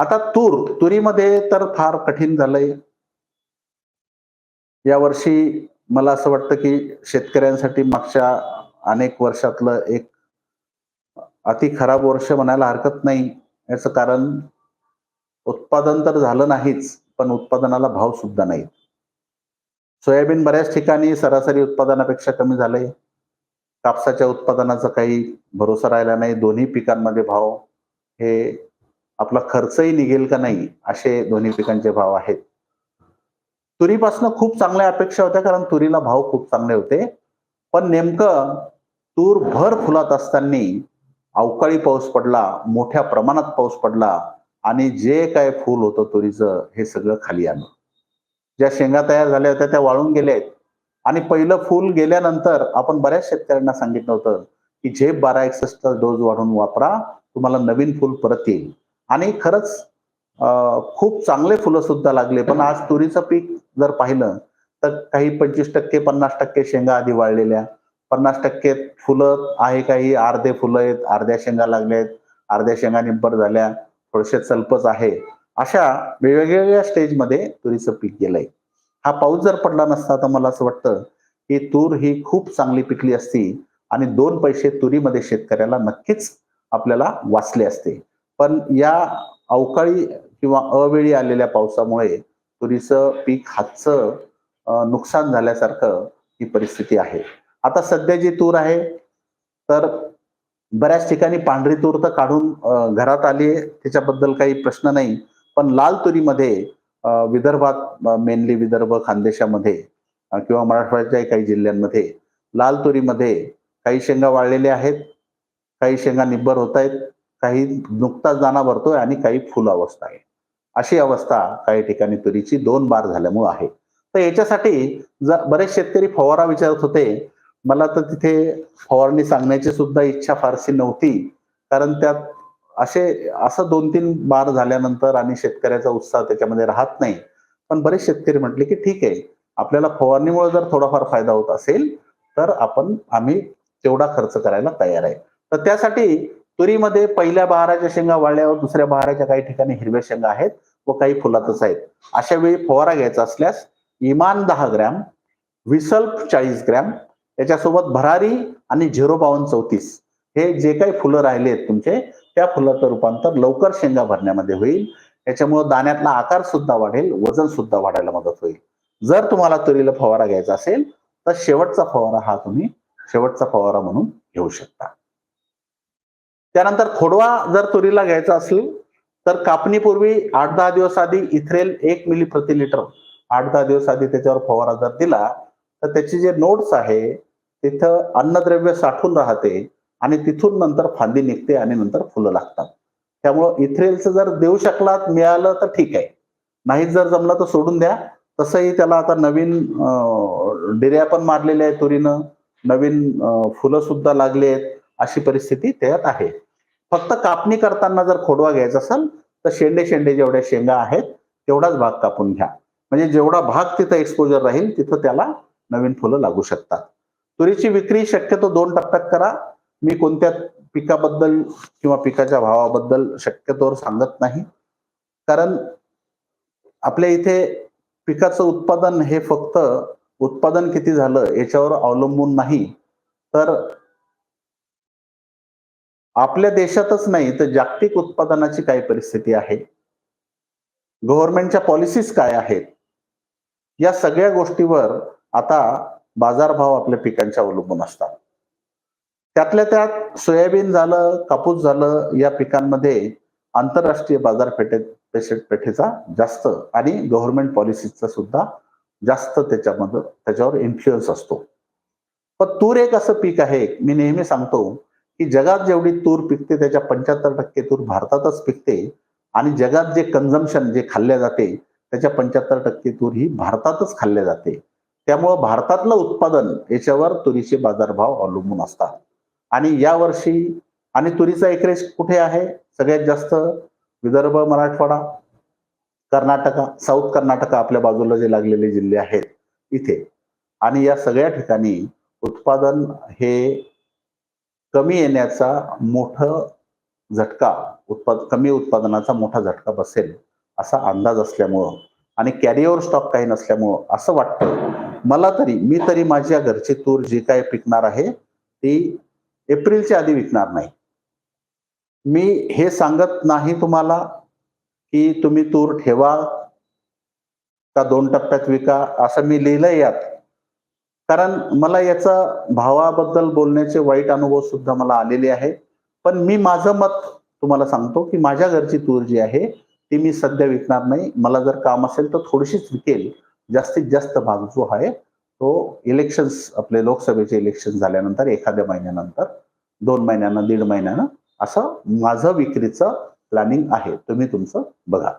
आता तूर तुरीमध्ये तर फार कठीण झालंय. यावर्षी मला असं वाटतं की शेतकऱ्यांसाठी मागच्या अनेक वर्षातलं एक अति खराब वर्ष म्हणायला हरकत नाही. याचं कारण उत्पादन तर झालं नाहीच पण उत्पादनाला भाव सुद्धा नाही सोयाबीन बऱ्याच ठिकाणी सरासरी उत्पादनापेक्षा कमी झालंय. कापसाच्या उत्पादनाचा काही भरोसा राहिला नाही. दोन्ही पिकांमध्ये भाव हे आपला खर्चही निघेल का नाही असे दोन्ही पिकांचे भाव आहेत. तुरीपासून खूप चांगल्या अपेक्षा होत्या कारण तुरीला भाव खूप चांगले होते. पण नेमकं तूर भर फुलात असताना अवकाळी पाऊस पडला मोठ्या प्रमाणात पाऊस पडला आणि जे काय फूल होतं तुरीचं हे सगळं खाली आलं. ज्या शेंगा तयार झाल्या होत्या त्या वाळून गेल्या आहेत आणि पहिलं फूल गेल्यानंतर आपण बऱ्याच शेतकऱ्यांना सांगितलं होतं की झेप बारा एकसष्ट डोस वाढून वापरा तुम्हाला नवीन फूल परत येईल. आणि खरंच खूप चांगले फुलं सुद्धा लागले. पण आज तुरीचं पीक जर पाहिलं तर काही पंचवीस टक्के पन्नास टक्के शेंगा आधी वाळलेल्या. पन्नास टक्के फुलं आहे काही अर्धे फुलं आहेत अर्ध्या शेंगा लागल्या आहेत अर्ध्या शेंगा निब्बर झाल्या थोडेसे चलपच आहे. अशा वेगवेगळ्या स्टेजमध्ये तुरीचं पीक गेलंय. हा पाऊस जर पडला नसता तर मला असं वाटतं की तूर ही खूप चांगली पिकली असती आणि दोन पैसे तुरीमध्ये शेतकऱ्याला नक्कीच आपल्याला वाचले असते. पण या अवकाळी किंवा अवेळी आलेल्या पावसामुळे तुरीचं पीक हातचं नुकसान झाल्यासारखं ही परिस्थिती आहे. आता सध्या जी तूर आहे तर बऱ्याच ठिकाणी पांढरी तूर तर काढून घरात आली आहे त्याच्याबद्दल काही प्रश्न नाही. पण लाल तुरीमध्ये विदर्भात मेनली विदर्भ खानदेशामध्ये किंवा मराठवाड्याच्या काही जिल्ह्यांमध्ये लाल तुरीमध्ये काही शेंगा वाळलेल्या आहेत काही शेंगा निब्बर होत आहेत. काही नुकताच दाना भरतोय आणि काही फुल अवस्था आहे. अशी अवस्था काही ठिकाणी तुरीची दोन बार झाल्यामुळे आहे. तर याच्यासाठी जर बरेच शेतकरी फवारा विचारत होते. मला तर तिथे फवारणी सांगण्याची सुद्धा इच्छा फारशी नव्हती. कारण त्यात असे असं दोन तीन बार झाल्यानंतर आणि शेतकऱ्याचा उत्साह त्याच्यामध्ये राहत नाही. पण बरेच शेतकरी म्हटले की ठीक आहे. आपल्याला फवारणीमुळे जर थोडाफार फायदा होत असेल तर आपण आम्ही तेवढा खर्च करायला तयार आहे. तर त्यासाठी तुरीमध्ये पहिल्या बहाराच्या शेंगा वाळल्यावर दुसऱ्या बहाराच्या काही ठिकाणी हिरव्या शेंगा आहेत व काही फुलातच आहेत. अशा वेळी फवारा घ्यायचा असल्यास इमान दहा ग्रॅम विसल्प चाळीस ग्रॅम त्याच्यासोबत भरारी आणि झिरो बावन चौतीस हे जे काही फुलं राहिले आहेत तुमचे त्या फुलाचं रूपांतर लवकर शेंगा भरण्यामध्ये होईल. त्याच्यामुळे दाण्यातला आकार सुद्धा वाढेल वजन सुद्धा वाढायला मदत होईल. जर तुम्हाला तुरीला फवारा घ्यायचा असेल तर शेवटचा फवारा हा तुम्ही शेवटचा फवारा म्हणून घेऊ शकता. त्यानंतर खोडवा जर तुरीला घ्यायचा असेल तर कापणीपूर्वी आठ दहा दिवस आधी इथ्रेल एक मिली प्रति लिटर आठ दहा दिवस आधी त्याच्यावर फवारा जर दिला तर त्याचे जे नोट्स आहे तिथं अन्नद्रव्य साठून राहते आणि तिथून नंतर फांदी निघते आणि नंतर फुलं लागतात. त्यामुळं इथ्रेलचं जर देऊ शकलात मिळालं तर ठीक आहे. नाही जर जमलं तर सोडून द्या. तसंही त्याला आता नवीन अं, डिऱ्या पण मारलेल्या आहेत तुरीनं. नवीन फुलं सुद्धा लागली आहेत. अशी परिस्थिती त्यात आहे. फक्त कापणी करताना जर खोडवा घ्यायचा असेल तर शेंडे शेंडे जेवढ्या शेंगा आहेत तेवढाच भाग कापून घ्या. म्हणजे जेवढा भाग तिथं एक्सपोजर राहील तिथं त्याला नवीन फुलं लागू शकतात. तुरीची विक्री शक्यतो दोन टप्प्यात करा. मी कोणत्या पिकाबद्दल किंवा पिकाच्या भावाबद्दल शक्यतोवर सांगत नाही. कारण आपल्या इथे पिकाचं उत्पादन हे फक्त उत्पादन किती झालं याच्यावर अवलंबून नाही. तर आपल्या देशातच नाही तर जागतिक उत्पादनाची काय परिस्थिती आहे? गव्हर्नमेंटच्या पॉलिसीज काय आहेत? या सगळ्या गोष्टीवर आता बाजारभाव आपल्या पिकांच्या अवलंबून असतात. त्यातल्या त्यात सोयाबीन झालं कापूस झालं या पिकांमध्ये आंतरराष्ट्रीय बाजारपेठेत पेठेचा जास्त आणि गव्हर्नमेंट पॉलिसीचा सुद्धा जास्त त्याच्यामध्ये त्याच्यावर इन्फ्लुएन्स असतो. पण तूर एक असं पीक आहे मी नेहमी सांगतो की जगात जेवढी तूर पिकते त्याच्या पंच्याहत्तर टक्के तूर भारतातच पिकते. आणि जगात जे कन्झम्पशन जे खाल्ले जाते त्याच्या पंच्याहत्तर टक्के तूर ही भारतातच खाल्ले जाते. त्यामुळं भारतातलं उत्पादन याच्यावर तुरीचे बाजारभाव अवलंबून असतात. आणि यावर्षी आणि तुरीचा एकरेज कुठे आहे? सगळ्यात जास्त विदर्भ मराठवाडा कर्नाटका साऊथ कर्नाटका आपल्या बाजूला जे लागलेले जिल्हे आहेत इथे. आणि या सगळ्या ठिकाणी उत्पादन हे कमी येण्याचा मोठं झटका उत्पाद कमी उत्पादनाचा मोठा झटका बसेल असा अंदाज असल्यामुळं आणि कॅरिओवर स्टॉक काही नसल्यामुळं असं वाटतं. मला तरी मी तरी माझ्या घरची तूर जी काय पिकणार आहे ती एप्रिलच्या आधी विकणार नाही. मी हे सांगत नाही तुम्हाला की तुम्ही तूर ठेवा का दोन टप्प्यात विका असं मी लिहिलंय यात. कारण मला याचा भावाबद्दल बोलण्याचे वाईट अनुभव सुद्धा मला आलेले आहे. पण मी माझं मत तुम्हाला सांगतो की माझ्या घरची तूर जी आहे ती मी सध्या विकणार नाही. मला जर काम असेल तर थोडीशीच विकेल. जास्तीत जास्त भाग जो आहे तो इलेक्शन्स आपले लोकसभेचे इलेक्शन झाल्यानंतर एखाद्या महिन्यानंतर दोन महिन्यानं दीड महिन्यानं असं माझं विक्रीचं प्लॅनिंग आहे. तुम्ही तुमचं बघा.